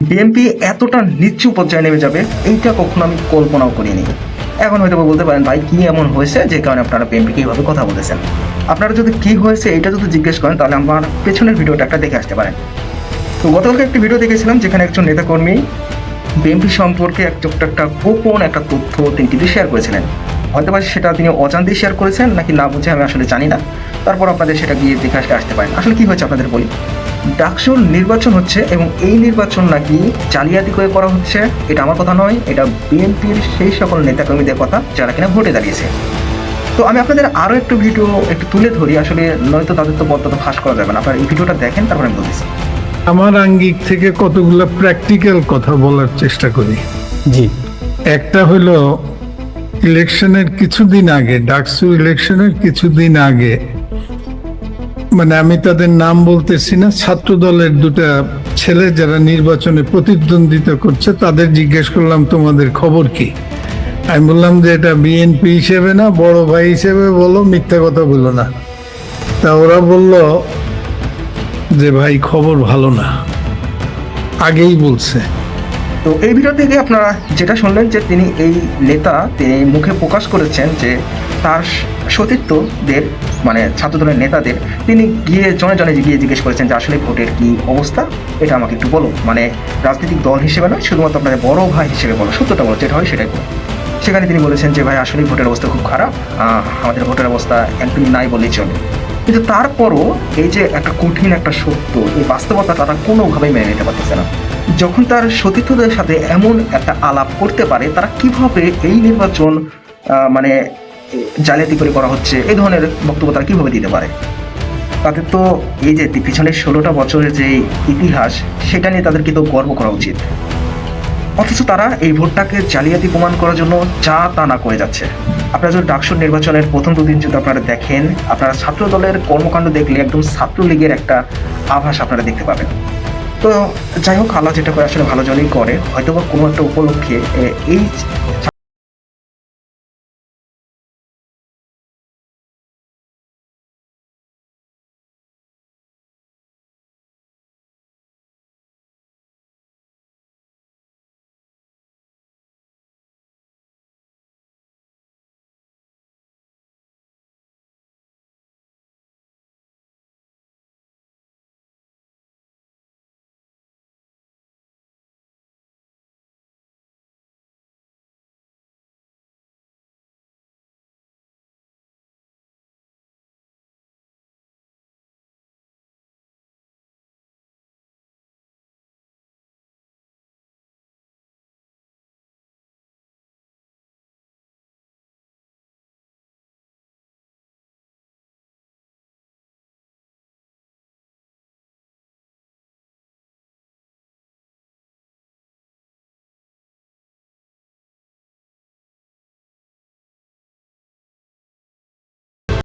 BNP এতটা নিচু পর্যায়ে নেমে যাবে, এইটা কখনো আমি কল্পনাও করিনি। এখন হয়তো বলতে পারেন, ভাই, কি এমন হয়েছে যে কারণে আপনারা বিএনপিকে এইভাবে কথা বলতেছেন আপনারা যদি কি হয়েছে এটা যদি জিজ্ঞেস করেন, তাহলে আমার পেছনের ভিডিওটা একটা দেখে আসতে পারেন। তো গতকালকে একটি ভিডিও দেখেছিলাম, যেখানে একজন নেতাকর্মী বিএনপি সম্পর্কে একটা একটা গোপন একটা তথ্য তিনি কিন্তু শেয়ার করেছিলেন। হয়তো বা সেটা তিনি অজান্তেই শেয়ার করেছেন, নাকি না বুঝে আমি আসলে জানি না। তারপর আপনাদের সেটা গিয়ে দেখে আসতে আসতে পারেন। আসলে কী হয়েছে আপনাদের বলি? ডাকসুর নির্বাচন হচ্ছে এবং এই নির্বাচন নাকি জালিয়াতি করে করা হচ্ছে এটা আমার কথা নয় এটা বিএনপির সেই সকল নেতাকর্মীদের কথা যারা কিনা ভোটে দাঁড়িয়েছে। তো আমি আপনাদের আরও একটু ভিডিও একটু তুলে ধরি আসলে নয়তো তাদের তো বদ্ধতা ফাঁস করা যাবে না। আপনারা এই ভিডিওটা দেখেন তারপর আমি বলতেছি। আমার আঙ্গিক থেকে কতগুলো প্র্যাকটিক্যাল কথা বলার চেষ্টা করি। জি। একটা হলো ইলেকশনের কিছুদিন আগে ডাকসু ইলেকশনের কিছুদিন আগে মানে আমি তাদের নাম বলতেছি না ছাত্র দলের দুটা ছেলে যারা নির্বাচনে প্রতিদ্বন্দ্বিতা করছে, তাদের জিজ্ঞেস করলাম, তোমাদের খবর কি? আমি বললাম যে, এটা বিএনপি হিসেবে না, বড় ভাই হিসেবে বলো, মিথ্যা কথা বলো না। তা ওরা বলল যে, ভাই, খবর ভালো না। আগেই বলছে। তো এই ভিডিও থেকে আপনারা যেটা শুনলেন যে, তিনি এই নেতা, তিনি মুখে প্রকাশ করেছেন যে, তার সতীর্থদের মানে ছাত্রদলের নেতাদের, তিনি গিয়ে জনে জনে গিয়ে জিজ্ঞেস করেছেন যে আসলে ভোটের কি অবস্থা? এটা আমাকে একটু বলো। মানে রাজনৈতিক দল হিসেবে নয়, শুধুমাত্র আপনাদের বড় ভাই হিসেবে বলো, সত্যটা বলো, যেটা হয় সেটাই বলো। সেখানে তিনি বলেছেন যে, ভাই আসলে ভোটের অবস্থা খুব খারাপ। আমাদের ভোটের অবস্থা একদমই নাই বলেই চলে। কিন্তু তারপরও এই যে একটা কঠিন একটা সত্য, এই বাস্তবতা তারা কোনোভাবেই মেনে নিতে পারতেছে না। যখন তার সতীর্থদের সাথে এমন একটা আলাপ করতে পারে, তারা কীভাবে এই নির্বাচন মানে জালিয়াতি করে করা হচ্ছে? এই ধরনের বক্তব্য তারা কীভাবে দিতে পারে? তাদের তো এই যে পিছনের ষোলোটা বছরের যে ইতিহাস, সেটা নিয়ে তাদের কিন্তু গর্ব করা উচিত। অথচ তারা এই ভোটটাকে জালিয়াতি প্রমাণ করার জন্য যা তা না করে যাচ্ছে। আপনারা যদি ডাকসুর নির্বাচনের প্রথম দুদিন যদি আপনারা দেখেন, আপনারা ছাত্র দলের কর্মকাণ্ড দেখলে একদম ছাত্রলীগের একটা আভাস আপনারা দেখতে পাবেন। তো যাই হোক, আল্লাহ যেটা করে আসলে ভালো জনই করে। হয়তো বা কোনো একটা উপলক্ষে এই